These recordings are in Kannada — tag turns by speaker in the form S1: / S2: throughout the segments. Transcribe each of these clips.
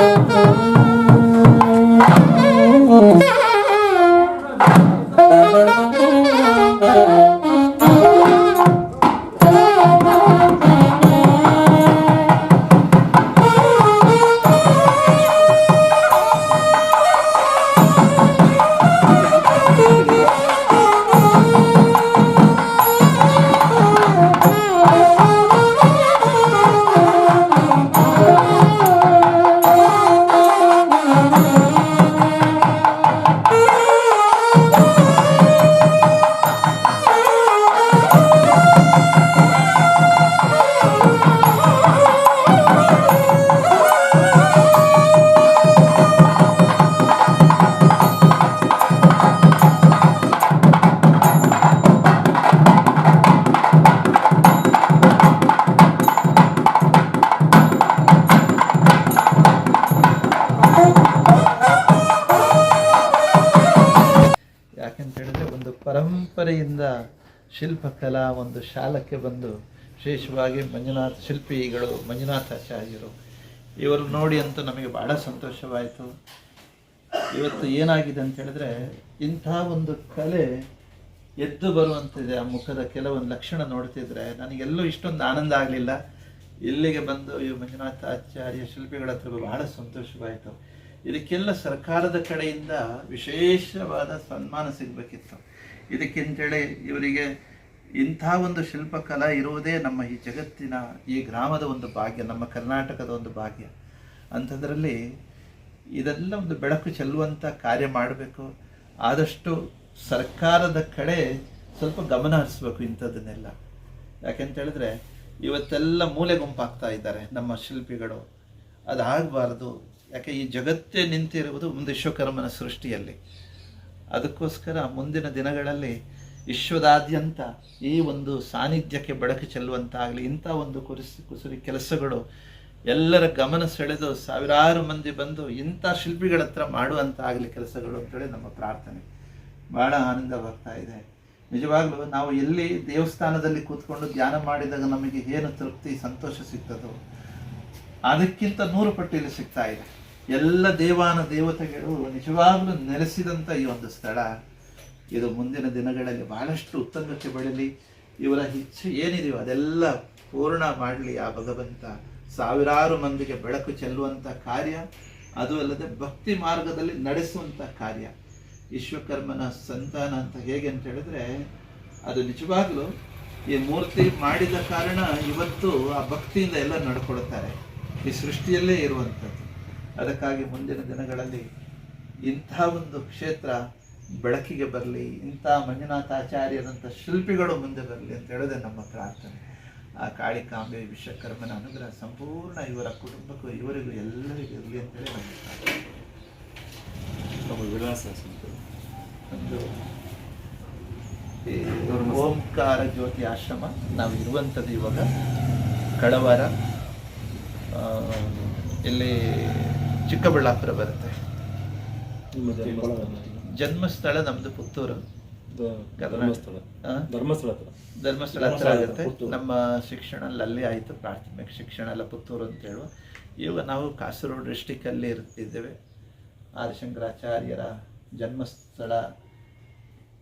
S1: Música ಯಾಕೆಂತ ಹೇಳಿದ್ರೆ ಒಂದು ಪರಂಪರೆಯಿಂದ ಶಿಲ್ಪಕಲಾ ಒಂದು ಶಾಲಕ್ಕೆ ಬಂದು ವಿಶೇಷವಾಗಿ ಮಂಜುನಾಥ ಶಿಲ್ಪಿಗಳು, ಮಂಜುನಾಥಾಚಾರ್ಯರು, ಇವರು ನೋಡಿ ಅಂತೂ ನಮಗೆ ಬಹಳ ಸಂತೋಷವಾಯಿತು. ಇವತ್ತು ಏನಾಗಿದೆ ಅಂತ ಹೇಳಿದ್ರೆ ಇಂಥ ಒಂದು ಕಲೆ ಎದ್ದು ಬರುವಂತಿದೆ. ಆ ಮುಖದ ಕೆಲವೊಂದು ಲಕ್ಷಣ ನೋಡ್ತಿದ್ರೆ ನನಗೆಲ್ಲೂ ಇಷ್ಟೊಂದು ಆನಂದ ಆಗಲಿಲ್ಲ. ಇಲ್ಲಿಗೆ ಬಂದು ಈ ಮಂಜುನಾಥ ಆಚಾರ್ಯ ಶಿಲ್ಪಿಗಳ ಹತ್ರ ಬಹಳ ಸಂತೋಷವಾಯಿತು. ಇದಕ್ಕೆಲ್ಲ ಸರ್ಕಾರದ ಕಡೆಯಿಂದ ವಿಶೇಷವಾದ ಸನ್ಮಾನ ಸಿಗಬೇಕಿತ್ತು. ಇದಕ್ಕಿಂತೇಳಿ ಇವರಿಗೆ ಇಂಥ ಒಂದು ಶಿಲ್ಪಕಲಾ ಇರುವುದೇ ನಮ್ಮ ಈ ಜಗತ್ತಿನ, ಈ ಗ್ರಾಮದ ಒಂದು ಭಾಗ್ಯ, ನಮ್ಮ ಕರ್ನಾಟಕದ ಒಂದು ಭಾಗ್ಯ. ಅಂಥದ್ರಲ್ಲಿ ಇದೆಲ್ಲ ಒಂದು ಬೆಳಕು ಚೆಲ್ಲುವಂಥ ಕಾರ್ಯ ಮಾಡಬೇಕು. ಆದಷ್ಟು ಸರ್ಕಾರದ ಕಡೆ ಸ್ವಲ್ಪ ಗಮನ ಹರಿಸ್ಬೇಕು ಇಂಥದ್ದನ್ನೆಲ್ಲ. ಯಾಕೆಂತ ಹೇಳಿದ್ರೆ ಇವತ್ತೆಲ್ಲ ಮೂಲೆ ಗುಂಪಾಗ್ತಾ ಇದ್ದಾರೆ ನಮ್ಮ ಶಿಲ್ಪಿಗಳು. ಅದಾಗಬಾರ್ದು. ಯಾಕೆ ಈ ಜಗತ್ತೇ ನಿಂತಿರುವುದು ಒಂದು ವಿಶ್ವಕರ್ಮನ ಸೃಷ್ಟಿಯಲ್ಲಿ. ಅದಕ್ಕೋಸ್ಕರ ಮುಂದಿನ ದಿನಗಳಲ್ಲಿ ವಿಶ್ವದಾದ್ಯಂತ ಈ ಒಂದು ಸಾನ್ನಿಧ್ಯಕ್ಕೆ ಬೆಳಕು ಚೆಲ್ಲುವಂತಾಗಲಿ, ಇಂಥ ಒಂದು ಕುರಿಸಿ, ಕುಸುರಿ ಕೆಲಸಗಳು ಎಲ್ಲರ ಗಮನ ಸೆಳೆದು ಸಾವಿರಾರು ಮಂದಿ ಬಂದು ಇಂಥ ಶಿಲ್ಪಿಗಳ ಹತ್ರ ಮಾಡುವಂತಾಗಲಿ ಕೆಲಸಗಳು ಅಂತೇಳಿ ನಮ್ಮ ಪ್ರಾರ್ಥನೆ. ಬಹಳ ಆನಂದವಾಗ್ತಾ ಇದೆ. ನಿಜವಾಗ್ಲೂ ನಾವು ಎಲ್ಲಿ ದೇವಸ್ಥಾನದಲ್ಲಿ ಕೂತ್ಕೊಂಡು ಧ್ಯಾನ ಮಾಡಿದಾಗ ನಮಗೆ ಏನು ತೃಪ್ತಿ, ಸಂತೋಷ ಸಿಗ್ತದೋ, ಅದಕ್ಕಿಂತ ನೂರು ಪಟ್ಟಿಯಲ್ಲಿ ಸಿಗ್ತಾ ಇದೆ. ಎಲ್ಲ ದೇವಾನ ದೇವತೆಗಳು ನಿಜವಾಗ್ಲೂ ನೆಲೆಸಿದಂಥ ಈ ಒಂದು ಸ್ಥಳ. ಇದು ಮುಂದಿನ ದಿನಗಳಲ್ಲಿ ಬಹಳಷ್ಟು ಉತ್ತಂಗಕ್ಕೆ ಬೆಳಲಿ ಇವರ ಇಚ್ಛೆ ಏನಿದೆಯೋ ಅದೆಲ್ಲ ಪೂರ್ಣ ಮಾಡಲಿ ಆ ಭಗವಂತ. ಸಾವಿರಾರು ಮಂದಿಗೆ ಬೆಳಕು ಚೆಲ್ಲುವಂಥ ಕಾರ್ಯ, ಅದು ಅಲ್ಲದೆ ಭಕ್ತಿ ಮಾರ್ಗದಲ್ಲಿ ನಡೆಸುವಂಥ ಕಾರ್ಯ. ವಿಶ್ವಕರ್ಮನ ಸಂತಾನ ಅಂತ ಹೇಗೆ ಅಂತ ಹೇಳಿದ್ರೆ, ಅದು ನಿಜವಾಗ್ಲೂ ಈ ಮೂರ್ತಿ ಮಾಡಿದ ಕಾರಣ ಇವತ್ತು ಆ ಭಕ್ತಿಯಿಂದ ಎಲ್ಲ ನಡ್ಕೊಳ್ತಾರೆ. ಈ ಸೃಷ್ಟಿಯಲ್ಲೇ ಇರುವಂಥದ್ದು. ಅದಕ್ಕಾಗಿ ಮುಂದಿನ ದಿನಗಳಲ್ಲಿ ಇಂಥ ಒಂದು ಕ್ಷೇತ್ರ ಬೆಳಕಿಗೆ ಬರಲಿ ಇಂಥ ಮಂಜುನಾಥಾಚಾರ್ಯರಂಥ ಶಿಲ್ಪಿಗಳು ಮುಂದೆ ಬರಲಿ ಅಂತ ಹೇಳೋದೇ ನಮ್ಮ ಪ್ರಾರ್ಥನೆ. ಆ ಕಾಳಿಕಾಂಬೆ ವಿಶ್ವಕರ್ಮನ ಅನುಗ್ರಹ ಸಂಪೂರ್ಣ ಇವರ ಕುಟುಂಬಕ್ಕೂ ಇವರಿಗೂ ಎಲ್ಲರಿಗೂ ಇರಲಿ ಅಂತೇಳಿ ನಮ್ಮ ಪ್ರಾರ್ಥನೆ
S2: ನಮ್ಮ ವಿಳಾಸ.
S1: ಒಂದು ಓಂಕಾರ ಜ್ಯೋತಿ ಆಶ್ರಮ. ನಾವು ಇರುವಂಥದ್ದು ಇವಾಗ ಕಳವಾರ ಇಲ್ಲಿ ಚಿಕ್ಕಬಳ್ಳಾಪುರ ಬರುತ್ತೆ.
S2: ಜನ್ಮಸ್ಥಳ
S1: ನಮ್ದು ಪುತ್ತೂರು.
S2: ಧರ್ಮಸ್ಥಳ? ಧರ್ಮಸ್ಥಳ ಹತ್ರ.
S1: ಆಗುತ್ತೆ. ನಮ್ಮ ಶಿಕ್ಷಣ ಅಲ್ಲಿ ಆಯ್ತು ಪ್ರಾಥಮಿಕ ಶಿಕ್ಷಣ ಎಲ್ಲ ಪುತ್ತೂರು ಅಂತ ಹೇಳುವ. ಇವಾಗ ನಾವು ಕಾಸರಗೋಡು ಡಿಸ್ಟಿಕ್ ಅಲ್ಲಿ ಇರ್ತಿದ್ದೇವೆ ಆದಿಶಂಕರಾಚಾರ್ಯರ ಜನ್ಮಸ್ಥಳ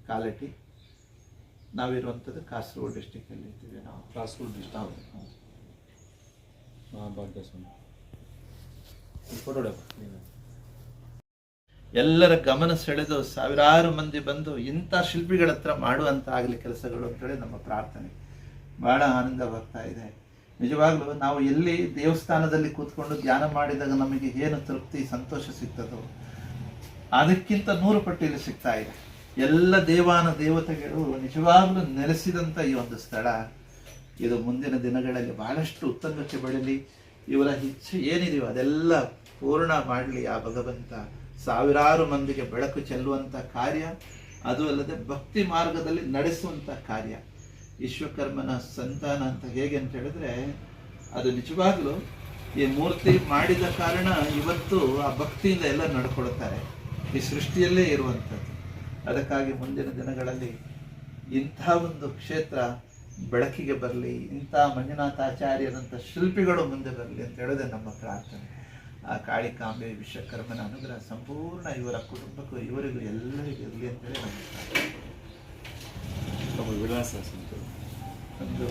S1: ಕಾಲಟಿ. ನಾವಿರುವಂಥದ್ದು ಕಾಸರಗೋಡು ಡಿಸ್ಟಿಕ್ಕಲ್ಲಿ ಇರ್ತೀವಿ ನಾವು.
S2: ಕಾಸರಗೋಡು ಡಿಸ್ಟಿಕ್
S1: ಹೌದು. ಹೌದು.
S2: ಮಹಾಭಾಗ್ಯ ಸ್ವಾಮಿ
S1: ಎಲ್ಲರ ಗಮನ ಸೆಳೆದು ಸಾವಿರಾರು ಮಂದಿ ಬಂದು ಇಂಥ ಶಿಲ್ಪಿಗಳ ಹತ್ರ ಮಾಡುವಂತ ಆಗಲಿ ಕೆಲಸಗಳು ಅಂತೇಳಿ ನಮ್ಮ ಪ್ರಾರ್ಥನೆ. ಬಹಳ ಆನಂದವಾಗ್ತಾ ಇದೆ. ನಿಜವಾಗ್ಲೂ ನಾವು ಎಲ್ಲಿ ದೇವಸ್ಥಾನದಲ್ಲಿ ಕೂತ್ಕೊಂಡು ಧ್ಯಾನ ಮಾಡಿದಾಗ ನಮಗೆ ಏನು ತೃಪ್ತಿ, ಸಂತೋಷ ಸಿಗ್ತದೋ ಅದಕ್ಕಿಂತ ನೂರು ಪಟ್ಟಿಯಲ್ಲಿ ಸಿಗ್ತಾ ಇದೆ. ಎಲ್ಲ ದೇವಾನ ದೇವತೆಗಳು ನಿಜವಾಗ್ಲೂ ನೆಲೆಸಿದಂಥ ಈ ಒಂದು ಸ್ಥಳ. ಇದು ಮುಂದಿನ ದಿನಗಳಲ್ಲಿ ಬಹಳಷ್ಟು ಉತ್ತಂಗಕ್ಕೆ ಬೆಳಲಿ ಇವರ ಇಚ್ಛೆ ಏನಿದೆಯೋ ಅದೆಲ್ಲ ಪೂರ್ಣ ಮಾಡಲಿ ಆ ಭಗವಂತ. ಸಾವಿರಾರು ಮಂದಿಗೆ ಬೆಳಕು ಚೆಲ್ಲುವಂಥ ಕಾರ್ಯ, ಅದು ಅಲ್ಲದೆ ಭಕ್ತಿ ಮಾರ್ಗದಲ್ಲಿ ನಡೆಸುವಂಥ ಕಾರ್ಯ. ವಿಶ್ವಕರ್ಮನ ಸಂತಾನ ಅಂತ ಹೇಗೆ ಅಂತ ಹೇಳಿದ್ರೆ, ಅದು ನಿಜವಾಗ್ಲೂ ಈ ಮೂರ್ತಿ ಮಾಡಿದ ಕಾರಣ ಇವತ್ತು ಆ ಭಕ್ತಿಯಿಂದ ಎಲ್ಲ ನಡ್ಕೊಳ್ತಾರೆ. ಈ ಸೃಷ್ಟಿಯಲ್ಲೇ ಇರುವಂಥದ್ದು. ಅದಕ್ಕಾಗಿ ಮುಂದಿನ ದಿನಗಳಲ್ಲಿ ಇಂಥ ಒಂದು ಕ್ಷೇತ್ರ ಬೆಳಕಿಗೆ ಬರಲಿ, ಇಂಥ ಮಂಜುನಾಥಾಚಾರ್ಯರಂಥ ಶಿಲ್ಪಿಗಳು ಮುಂದೆ ಬರಲಿ ಅಂತ ಹೇಳೋದೇ ನಮ್ಮ ಪ್ರಾರ್ಥನೆ. ಆ ಕಾಳಿಕಾಂಬೆ ವಿಶ್ವಕರ್ಮನ ಅನುಗ್ರಹ ಸಂಪೂರ್ಣ ಇವರ ಕುಟುಂಬಕ್ಕೂ ಇವರಿಗೂ ಎಲ್ಲರಿಗೂ ಇರಲಿ ಅಂತೇಳಿ ಹೇಳಿ
S2: ನಮ್ಮ ವಿಳಾಸ
S1: ಒಂದು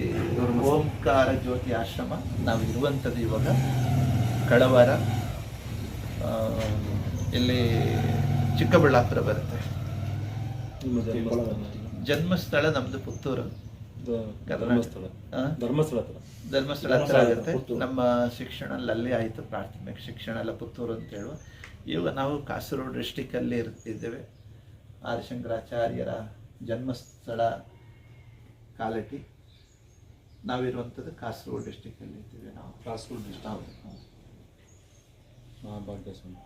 S1: ಈ ಓಂಕಾರ ಜ್ಯೋತಿ ಆಶ್ರಮ ನಾವು ಇರುವಂಥದ್ದು ಇವಾಗ ಕಳವಾರ ಇಲ್ಲಿ ಚಿಕ್ಕಬಳ್ಳಾಪುರ ಬರುತ್ತೆ.
S2: ಜನ್ಮಸ್ಥಳ.
S1: ನಮ್ಮದು ಪುತ್ತೂರು.
S2: ಧರ್ಮಸ್ಥಳ. ಧರ್ಮಸ್ಥಳ ಹತ್ರ.
S1: ಧರ್ಮಸ್ಥಳ ಹತ್ರ ಆಗುತ್ತೆ. ನಮ್ಮ ಶಿಕ್ಷಣ ಅಲ್ಲಿ ಆಯಿತು ಪ್ರಾಥಮಿಕ ಶಿಕ್ಷಣ ಎಲ್ಲ ಪುತ್ತೂರು ಅಂತ ಹೇಳುವ. ಇವಾಗ ನಾವು ಕಾಸರಗೋಡು ಡಿಸ್ಟಿಕ್ಕಲ್ಲಿ ಇರ್ತಿದ್ದೇವೆ ಆದಿಶಂಕರಾಚಾರ್ಯರ ಜನ್ಮಸ್ಥಳ ಕಾಲಟಿ ನಾವಿರುವಂಥದ್ದು ಕಾಸರಗೋಡು ಡಿಸ್ಟಿಕ್ಕಲ್ಲಿ ಇದ್ದೇವೆ ನಾವು.
S2: ಕಾಸರಗೋಡು
S1: ಡಿಸ್ಟಿಕ್ ಹೌದು.
S2: ಮಹಾಭಾಗ್ಯ ಸ್ವಾಮಿ.